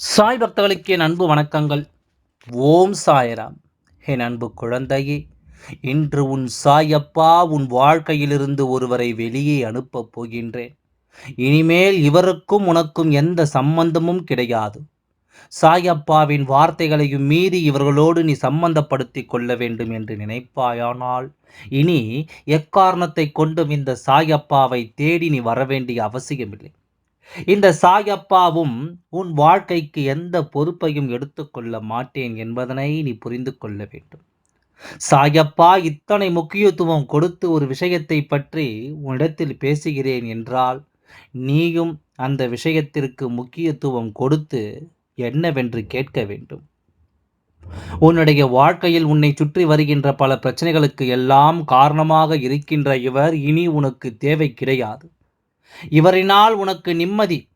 சாய் பக்தர்களுக்கு என் அன்பு வணக்கங்கள். ஓம் சாயராம். என் அன்பு குழந்தையே இன்று உன் சாயப்பா உன் வாழ்க்கையிலிருந்து ஒருவரை வெளியே அனுப்பப் போகின்றேன். இனிமேல் இவருக்கும் உனக்கும் எந்த சம்பந்தமும் கிடையாது. சாயப்பாவின் வார்த்தைகளையும் மீறி இவர்களோடு நீ சம்பந்தப்படுத்தி கொள்ள வேண்டும் என்று நினைப்பாயானால் இனி எக்காரணத்தை கொண்டும் இந்த சாயப்பாவை தேடி நீ வர வேண்டிய அவசியமில்லை. இந்த சாயப்பாவும் உன் வாழ்க்கைக்கு எந்த பொறுப்பையும் எடுத்துக்கொள்ள மாட்டேன் என்பதனை நீ புரிந்து கொள்ள வேண்டும். சாயப்பா இத்தனை முக்கியத்துவம் கொடுத்து ஒரு விஷயத்தை பற்றி உன்னிடத்தில் பேசுகிறேன் என்றால் நீயும் அந்த விஷயத்திற்கு முக்கியத்துவம் கொடுத்து என்னவென்று கேட்க வேண்டும். உன்னுடைய வாழ்க்கையில் உன்னை சுற்றி வருகின்ற பல பிரச்சனைகளுக்கு எல்லாம் காரணமாக இருக்கின்ற இவர் இனி உனக்கு தேவை கிடையாது. இவரினால் உனக்கு நிம்மதி.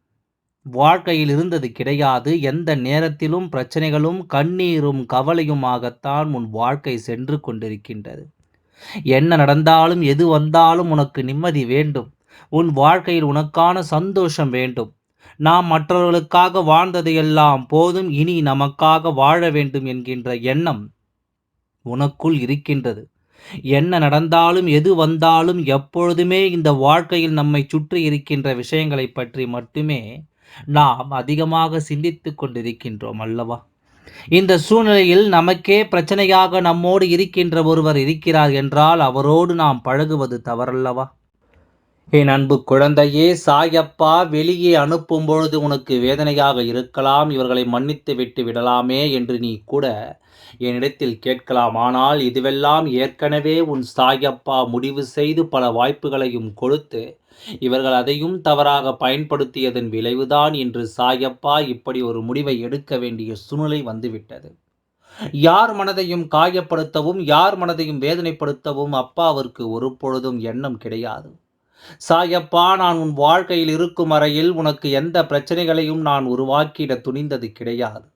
வாழ்க்கையில் இருந்தது கிடையாது. எந்த நேரத்திலும் பிரச்சனைகளும் கண்ணீரும் கவலையுமாகத்தான் உன் வாழ்க்கை சென்று கொண்டிருக்கின்றது. என்ன நடந்தாலும் எது வந்தாலும் உனக்கு நிம்மதி வேண்டும். உன் வாழ்க்கையில் உனக்கான சந்தோஷம் வேண்டும். நாம் மற்றவர்களுக்காக வாழ்ந்தது எல்லாம் போதும் இனி நமக்காக வாழ வேண்டும் என்கின்ற எண்ணம் உனக்குள் இருக்கின்றது. என்ன நடந்தாலும் எது வந்தாலும் எப்பொழுதுமே இந்த வாழ்க்கையில் நம்மை சுற்றி இருக்கின்ற விஷயங்களை பற்றி மட்டுமே நாம் அதிகமாக சிந்தித்து கொண்டிருக்கின்றோம் அல்லவா? இந்த சூழ்நிலையில் நமக்கே பிரச்சனையாக நம்மோடு இருக்கின்ற ஒருவர் இருக்கிறார் என்றால் அவரோடு நாம் பழகுவது தவறல்லவா? என் அன்பு குழந்தையே சாயப்பா வெளியே அனுப்பும் பொழுது உனக்கு வேதனையாக இருக்கலாம் இவர்களை மன்னித்து விட்டு விடலாமே என்று நீ கூட என்னிடத்தில் கேட்கலாம். ஆனால் இதுவெல்லாம் ஏற்கனவே உன் சாயப்பா முடிவு செய்து பல வாய்ப்புகளையும் கொடுத்து இவர்கள் அதையும் தவறாக பயன்படுத்தியதன் விளைவுதான் இன்று சாயப்பா இப்படி ஒரு முடிவை எடுக்க வேண்டிய சூழ்நிலை வந்துவிட்டது. யார் மனதையும் காயப்படுத்தவும் யார் மனதையும் வேதனைப்படுத்தவும் அப்பாவிற்கு ஒரு பொழுதும் எண்ணம் கிடையாது. சாயப்பா நான் உன் வாழ்க்கையில் இருக்கும் அறையில் உனக்கு எந்த பிரச்சனைகளையும் நான் உருவாக்கிட துணிந்தது கிடையாது.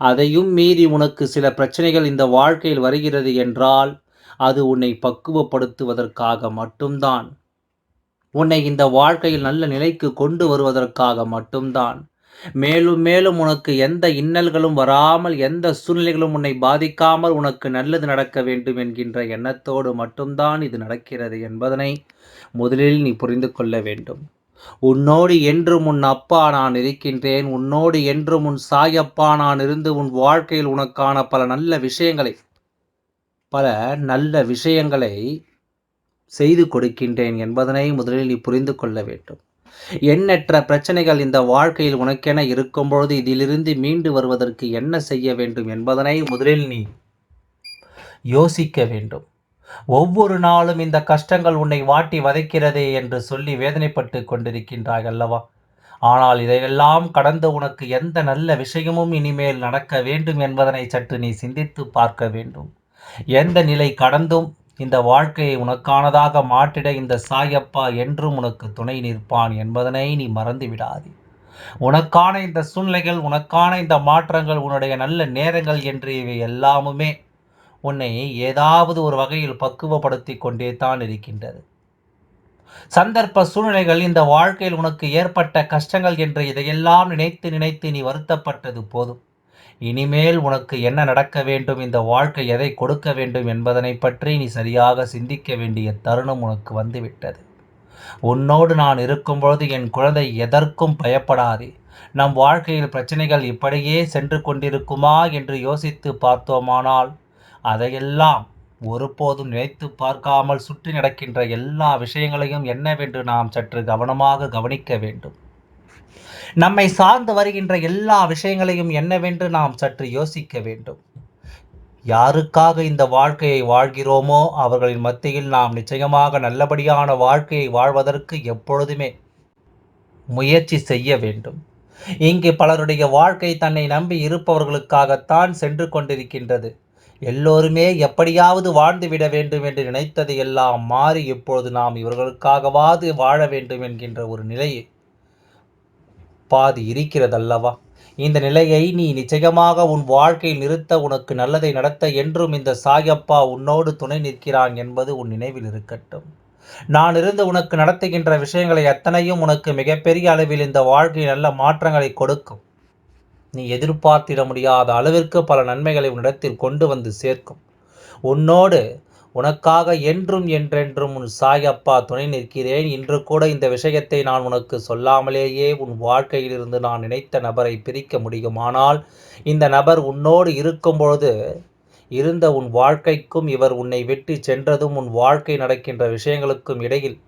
அதையும் மீறி உனக்கு சில பிரச்சனைகள் இந்த வாழ்க்கையில் வருகிறது என்றால் அது உன்னை பக்குவப்படுத்துவதற்காக மட்டும்தான். உன்னை இந்த வாழ்க்கையில் நல்ல நிலைக்கு கொண்டு வருவதற்காக மட்டும்தான். மேலும் மேலும் உனக்கு எந்த இன்னல்களும் வராமல் எந்த சூழ்நிலைகளும் உன்னை பாதிக்காமல் உனக்கு நல்லது நடக்க வேண்டும் என்கின்ற எண்ணத்தோடு மட்டும்தான் இது நடக்கிறது என்பதனை முதலில் நீ புரிந்து கொள்ள வேண்டும். உன்னோடு என்றும் உன் அப்பா நான் இருக்கின்றேன். உன்னோடு என்றும் உன் சாயப்பா நான் இருந்து உன் வாழ்க்கையில் உனக்கான பல நல்ல விஷயங்களை பல நல்ல விஷயங்களை செய்து கொடுக்கின்றேன் என்பதனை முதலில் நீ புரிந்து கொள்ள வேண்டும். எண்ணற்ற பிரச்சனைகள் இந்த வாழ்க்கையில் உனக்கென இருக்கும்பொழுது இதிலிருந்து மீண்டு வருவதற்கு என்ன செய்ய வேண்டும் என்பதனை முதலில் நீ யோசிக்க வேண்டும். ஒவ்வொரு நாளும் இந்த கஷ்டங்கள் உன்னை வாட்டி வதைக்கிறதே என்று சொல்லி வேதனைப்பட்டு கொண்டிருக்கின்றாய் அல்லவா? ஆனால் இதையெல்லாம் கடந்து உனக்கு எந்த நல்ல விஷயமும் இனிமேல் நடக்க வேண்டும் என்பதனை சற்று நீ சிந்தித்து பார்க்க வேண்டும். எந்த நிலை கடந்தும் இந்த வாழ்க்கையை உனக்கானதாக மாற்றிட இந்த சாயப்பா என்றும் உனக்கு துணை நிற்பான் என்பதனை நீ மறந்து விடாதே. உனக்கான இந்த சூழ்நிலைகள் உனக்கான இந்த மாற்றங்கள் உன்னுடைய நல்ல நேரங்கள் என்று இவை எல்லாமுமே உன்னை ஏதாவது ஒரு வகையில் பக்குவப்படுத்தி கொண்டே தான் இருக்கின்றது. சந்தர்ப்ப சூழ்நிலைகள் இந்த வாழ்க்கையில் உனக்கு ஏற்பட்ட கஷ்டங்கள் என்று இதையெல்லாம் நினைத்து நினைத்து நீ வருத்தப்பட்டது போதும். இனிமேல் உனக்கு என்ன நடக்க வேண்டும் இந்த வாழ்க்கை எதை கொடுக்க வேண்டும் என்பதனை பற்றி நீ சரியாக சிந்திக்க வேண்டிய தருணம் உனக்கு வந்துவிட்டது. உன்னோடு நான் இருக்கும்பொழுது என் குழந்தை எதற்கும் பயப்படாதே. நம் வாழ்க்கையில் பிரச்சனைகள் இப்படியே சென்று கொண்டிருக்குமா என்று யோசித்து பார்த்தோமானால் அதையெல்லாம் ஒருபோதும் நினைத்து பார்க்காமல் சுற்றி நடக்கின்ற எல்லா விஷயங்களையும் என்னவென்று நாம் சற்று கவனமாக கவனிக்க வேண்டும். நம்மை சார்ந்து வருகின்ற எல்லா விஷயங்களையும் என்னவென்று நாம் சற்று யோசிக்க வேண்டும். யாருக்காக இந்த வாழ்க்கையை வாழ்கிறோமோ அவர்களின் மத்தியில் நாம் நிச்சயமாக நல்லபடியான வாழ்க்கையை வாழ்வதற்கு எப்பொழுதுமே முயற்சி செய்ய வேண்டும். இங்கு பலருடைய வாழ்க்கை தன்னை நம்பி இருப்பவர்களுக்காகத்தான் சென்று கொண்டிருக்கின்றது. எல்லோருமே எப்படியாவது வாழ்ந்து விட வேண்டும் என்று நினைத்தது எல்லாம் மாறி இப்பொழுது நாம் இவர்களுக்காகவாது வாழ வேண்டும் என்கின்ற ஒரு நிலை பாதி இருக்கிறதல்லவா? இந்த நிலையை நீ நிச்சயமாக உன் வாழ்க்கையில் நிறுத்த உனக்கு நல்லதை நடத்த என்றும் இந்த சாயப்பா உன்னோடு துணை நிற்கிறான் என்பது உன் நினைவில் இருக்கட்டும். நான் இருந்து உனக்கு நடத்துகின்ற விஷயங்களை அத்தனையும் உனக்கு மிகப்பெரிய அளவில் இந்த வாழ்க்கையில் நல்ல மாற்றங்களை கொடுக்கும். நீ எதிர்பார்த்திட முடியாத அளவிற்கு பல நன்மைகளை உன்னிடத்தில் கொண்டு வந்து சேர்க்கும். உன்னோடு உனக்காக என்றும் என்றென்றும் உன் சாயப்பா துணை நிற்கிறேன். இன்று கூட இந்த விஷயத்தை நான் உனக்கு சொல்லாமலேயே உன் வாழ்க்கையிலிருந்து நான் நினைத்த நபரை பிரிக்க முடியுமானால் இந்த நபர் உன்னோடு இருக்கும் பொழுது இருந்த உன் வாழ்க்கைக்கும் இவர் உன்னை வெட்டி சென்றதும் உன் வாழ்க்கை நடக்கின்ற விஷயங்களுக்கும் இடையில்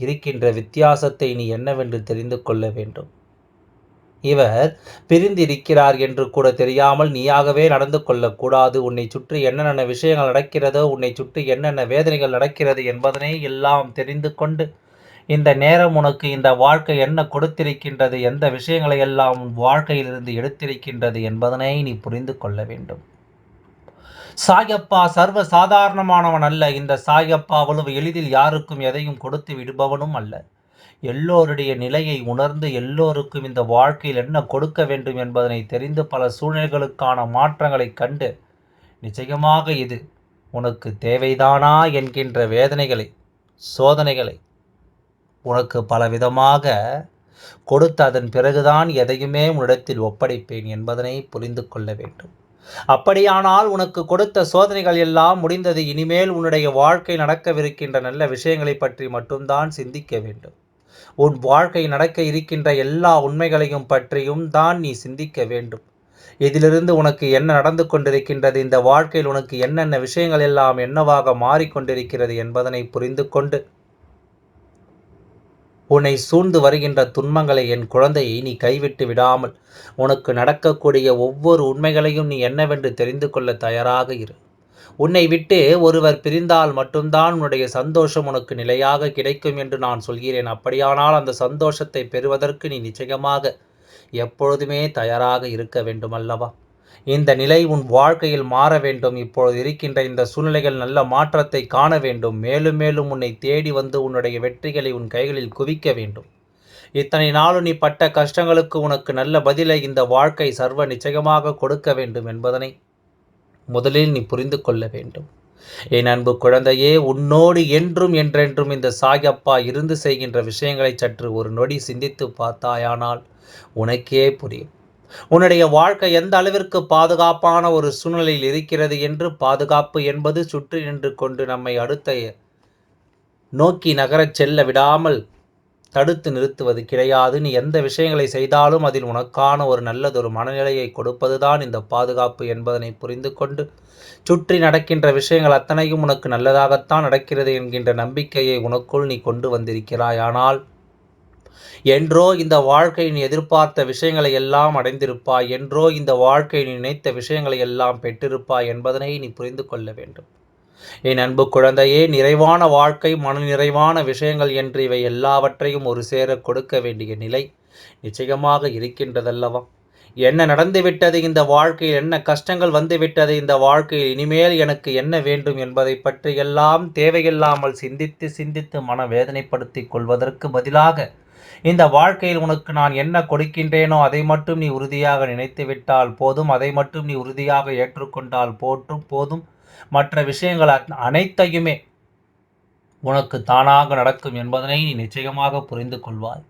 இருக்கின்ற வித்தியாசத்தை நீ என்னவென்று தெரிந்து கொள்ள வேண்டும். இவர் பிரிந்திருக்கிறார் என்று கூட தெரியாமல் நீயாகவே நடந்து கொள்ளக்கூடாது. உன்னை சுற்றி என்னென்ன விஷயங்கள் நடக்கிறதோ உன்னை சுற்றி என்னென்ன வேதனைகள் நடக்கிறது என்பதனை எல்லாம் தெரிந்து கொண்டு இந்த நேரம் உனக்கு இந்த வாழ்க்கை என்ன கொடுத்திருக்கின்றது எந்த விஷயங்களை எல்லாம் உன் வாழ்க்கையிலிருந்து எடுத்திருக்கின்றது என்பதனை நீ புரிந்து கொள்ள வேண்டும். சாயப்பா சர்வ சாதாரணமானவன் அல்ல. இந்த சாயப்பா அவ்வளவு எளிதில் யாருக்கும் எதையும் கொடுத்து விடுபவனும் அல்ல. எல்லோருடைய நிலையை உணர்ந்து எல்லோருக்கும் இந்த வாழ்க்கையில் என்ன கொடுக்க வேண்டும் என்பதனை தெரிந்து பல சூழ்நிலைகளுக்கான மாற்றங்களை கண்டு நிச்சயமாக இது உனக்கு தேவைதானா என்கின்ற வேதனைகளை சோதனைகளை உனக்கு பலவிதமாக கொடுத்து அதன் பிறகுதான் எதையுமே உன்னிடத்தில் ஒப்படைப்பேன் என்பதனை புரிந்து கொள்ள வேண்டும். அப்படியானால் உனக்கு கொடுத்த சோதனைகள் எல்லாம் முடிந்தது. இனிமேல் உன்னுடைய வாழ்க்கை நடக்கவிருக்கின்ற நல்ல விஷயங்களை பற்றி மட்டும்தான் சிந்திக்க வேண்டும். உன் வாழ்க்கை நடக்க இருக்கின்ற எல்லா உண்மைகளையும் பற்றியும் தான் நீ சிந்திக்க வேண்டும். இதிலிருந்து உனக்கு என்ன நடந்து கொண்டிருக்கின்றது இந்த வாழ்க்கையில் உனக்கு என்னென்ன விஷயங்கள் எல்லாம் என்னவாக மாறிக்கொண்டிருக்கிறது என்பதனை புரிந்து கொண்டு உன்னை சூழ்ந்து வருகின்ற துன்பங்களை என் குழந்தையை நீ கைவிட்டு விடாமல் உனக்கு நடக்கக்கூடிய ஒவ்வொரு உண்மைகளையும் நீ என்னவென்று தெரிந்து கொள்ள தயாராக இரு. உன்னை விட்டு ஒருவர் பிரிந்தால் மட்டும்தான் உன்னுடைய சந்தோஷம் உனக்கு நிலையாக கிடைக்கும் என்று நான் சொல்கிறேன். அப்படியானால் அந்த சந்தோஷத்தை பெறுவதற்கு நீ நிச்சயமாக எப்பொழுதுமே தயாராக இருக்க வேண்டும் அல்லவா இந்த நிலை உன் வாழ்க்கையில் மாற வேண்டும். இப்பொழுது இருக்கின்ற இந்த சூழ்நிலைகள் நல்ல மாற்றத்தை காண வேண்டும். மேலும் மேலும் உன்னை தேடி வந்து உன்னுடைய வெற்றிகளை உன் கைகளில் குவிக்க வேண்டும். இத்தனை நாளும் நீ பட்ட கஷ்டங்களுக்கு உனக்கு நல்ல பதிலை இந்த வாழ்க்கை சர்வ நிச்சயமாக கொடுக்க வேண்டும் என்பதனை முதலில் நீ புரிந்து கொள்ள வேண்டும். என் அன்பு குழந்தையே உன்னோடு என்றும் என்றென்றும் இந்த சாயப்பா இருந்து செய்கின்ற விஷயங்களை சற்று ஒரு நொடி சிந்தித்து பார்த்தாயானால் உனக்கே புரியும். உன்னுடைய வாழ்க்கை எந்த அளவிற்கு பாதுகாப்பான ஒரு சூழ்நிலையில் இருக்கிறது என்று பாதுகாப்பு என்பது சுற்றி நின்று கொண்டு நம்மை அடுத்த நோக்கி நகரச் செல்ல விடாமல் தடுத்து நிறுத்துவது கிடையாது. நீ எந்த விஷயங்களை செய்தாலும் அதில் உனக்கான ஒரு நல்லதொரு மனநிலையை கொடுப்பதுதான் இந்த பாதுகாப்பு என்பதனை புரிந்து கொண்டு சுற்றி நடக்கின்ற விஷயங்கள் அத்தனையும் உனக்கு நல்லதாகத்தான் நடக்கிறது என்கின்ற நம்பிக்கையை உனக்குள் நீ கொண்டு வந்திருக்கிறாய். ஆனால் என்றோ இந்த வாழ்க்கையின் எதிர்பார்த்த விஷயங்களை எல்லாம் அடைந்திருப்பாய். என்றோ இந்த வாழ்க்கை நினைத்த விஷயங்களை எல்லாம் பெற்றிருப்பாய் என்பதனை நீ புரிந்து கொள்ள வேண்டும். என் அன்பு குழந்தையே நிறைவான வாழ்க்கை மன நிறைவான விஷயங்கள் என்று இவை எல்லாவற்றையும் ஒரு சேர கொடுக்க வேண்டிய நிலை நிச்சயமாக இருக்கின்றதல்லவா? என்ன நடந்துவிட்டது இந்த வாழ்க்கையில்? என்ன கஷ்டங்கள் வந்துவிட்டது இந்த வாழ்க்கையில்? இனிமேல் எனக்கு என்ன வேண்டும் என்பதை பற்றி எல்லாம் தேவையில்லாமல் சிந்தித்து சிந்தித்து மன வேதனைப்படுத்தி கொள்வதற்கு பதிலாக இந்த வாழ்க்கையில் உனக்கு நான் என்ன கொடுக்கின்றேனோ அதை மட்டும் நீ உறுதியாக நினைத்து விட்டால் போதும் அதை மட்டும் நீ உறுதியாக ஏற்றுக்கொண்டால் போற்றும் போதும். மற்ற விஷயங்கள் அனைத்தையுமே உனக்கு தானாக நடக்கும் என்பதனை நீ நிச்சயமாக புரிந்து கொள்வாய்.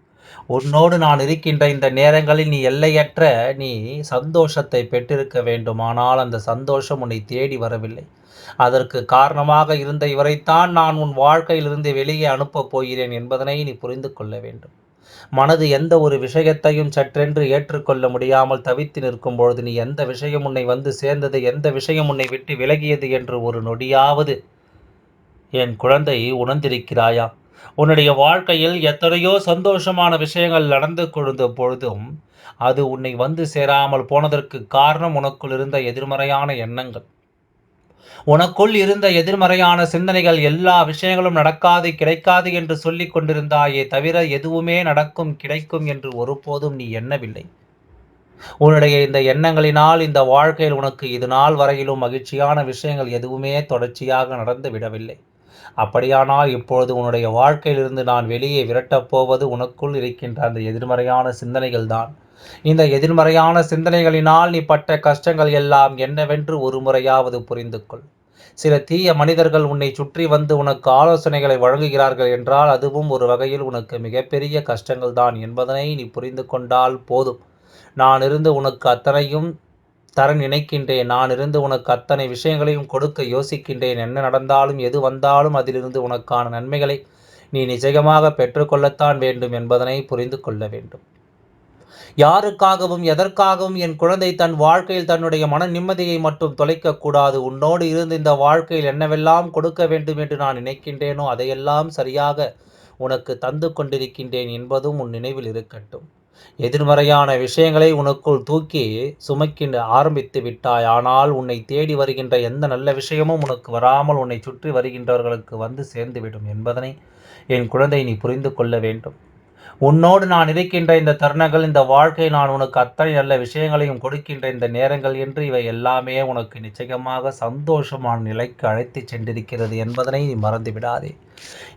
உன்னோடு நான் இருக்கின்ற இந்த நேரங்களில் நீ எல்லையற்ற நீ சந்தோஷத்தை பெற்றிருக்க வேண்டுமானால் அந்த சந்தோஷம் உன்னை தேடி வரவில்லை. அதற்கு காரணமாக இருந்த இவரைத்தான் நான் உன் வாழ்க்கையிலிருந்து வெளியே அனுப்பப் போகிறேன் என்பதனை நீ புரிந்து கொள்ள வேண்டும். மனது எந்த ஒரு விஷயத்தையும் சற்றென்று ஏற்றுக்கொள்ள முடியாமல் தவித்து நிற்கும் பொழுது நீ எந்த விஷயம் உன்னை வந்து சேர்ந்தது எந்த விஷயம் உன்னை விட்டு விலகியது என்று ஒரு நொடியாவது என் குழந்தை உணர்ந்திருக்கிறாயா? உன்னுடைய வாழ்க்கையில் எத்தனையோ சந்தோஷமான விஷயங்கள் நடந்து கொழுந்த பொழுதும் அது உன்னை வந்து சேராமல் போனதற்கு காரணம் உனக்குள் இருந்த எதிர்மறையான எண்ணங்கள். உனக்குள் இருந்த எதிர்மறையான சிந்தனைகள் எல்லா விஷயங்களும் நடக்காது கிடைக்காது என்று சொல்லிக் கொண்டிருந்தாயே தவிர எதுவுமே நடக்கும் கிடைக்கும் என்று ஒருபோதும் நீ எண்ணவில்லை. உன்னுடைய இந்த எண்ணங்களினால் இந்த வாழ்க்கையில் உனக்கு இது நாள் வரையிலும் மகிழ்ச்சியான விஷயங்கள் எதுவுமே தொடர்ச்சியாக நடந்து விடவில்லை. அப்படியானால் இப்பொழுது உன்னுடைய வாழ்க்கையிலிருந்து நான் வெளியே விரட்டப் போவது உனக்குள் இருக்கின்ற அந்த எதிர்மறையான சிந்தனைகள் தான் இந்த எதிர்மறையான சிந்தனைகளினால் நீ பட்ட கஷ்டங்கள் எல்லாம் என்னவென்று ஒரு முறையாவது புரிந்து கொள். சில தீய மனிதர்கள் உன்னை சுற்றி வந்து உனக்கு ஆலோசனைகளை வழங்குகிறார்கள் என்றால் அதுவும் ஒரு வகையில் உனக்கு மிகப்பெரிய கஷ்டங்கள் தான் என்பதனை நீ புரிந்து கொண்டால் போதும். நான் இருந்து உனக்கு அத்தனையும் தர நினைக்கின்றேன். நான் இருந்து உனக்கு அத்தனை விஷயங்களையும் கொடுக்க யோசிக்கின்றேன். என்ன நடந்தாலும் எது வந்தாலும் அதிலிருந்து உனக்கான நன்மைகளை நீ நிச்சயமாக பெற்றுக்கொள்ளத்தான் வேண்டும் என்பதனை புரிந்து கொள்ள வேண்டும். யாருக்காகவும் எதற்காகவும் என் குழந்தை தன் வாழ்க்கையில் தன்னுடைய மன நிம்மதியை மட்டும் தொலைக்கக்கூடாது உன்னோடு இருந்து இந்த வாழ்க்கையில் என்னவெல்லாம் கொடுக்க வேண்டும் என்று நான் நினைக்கின்றேனோ அதையெல்லாம் சரியாக உனக்கு தந்து கொண்டிருக்கின்றேன் என்பதும் உன் நினைவில் இருக்கட்டும். எதிர்மறையான விஷயங்களை உனக்குள் தூக்கி சுமக்கின்ற ஆரம்பித்து விட்டாய். ஆனால் உன்னை தேடி வருகின்ற எந்த நல்ல விஷயமும் உனக்கு வராமல் உன்னை சுற்றி வருகின்றவர்களுக்கு வந்து சேர்ந்துவிடும் என்பதனை என் குழந்தை நீ புரிந்து கொள்ள வேண்டும். உன்னோடு நான் இருக்கின்ற இந்த தருணங்கள் இந்த வாழ்க்கை நான் உனக்கு அத்தனை நல்ல விஷயங்களையும் கொடுக்கின்ற இந்த நேரங்கள் என்று இவை எல்லாமே உனக்கு நிச்சயமாக சந்தோஷமான நிலைக்கு அழைத்து சென்றிருக்கிறது என்பதனை நீ மறந்து விடாதே.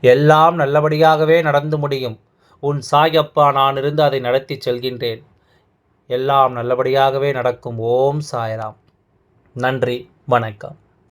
எல்லாம் நல்லபடியாகவே நடந்து முடியும். உன் சாயப்பா நான் இருந்து அதை நடத்தி செல்கின்றேன். எல்லாம் நல்லபடியாகவே நடக்கும். ஓம் சாய்ராம். நன்றி. வணக்கம்.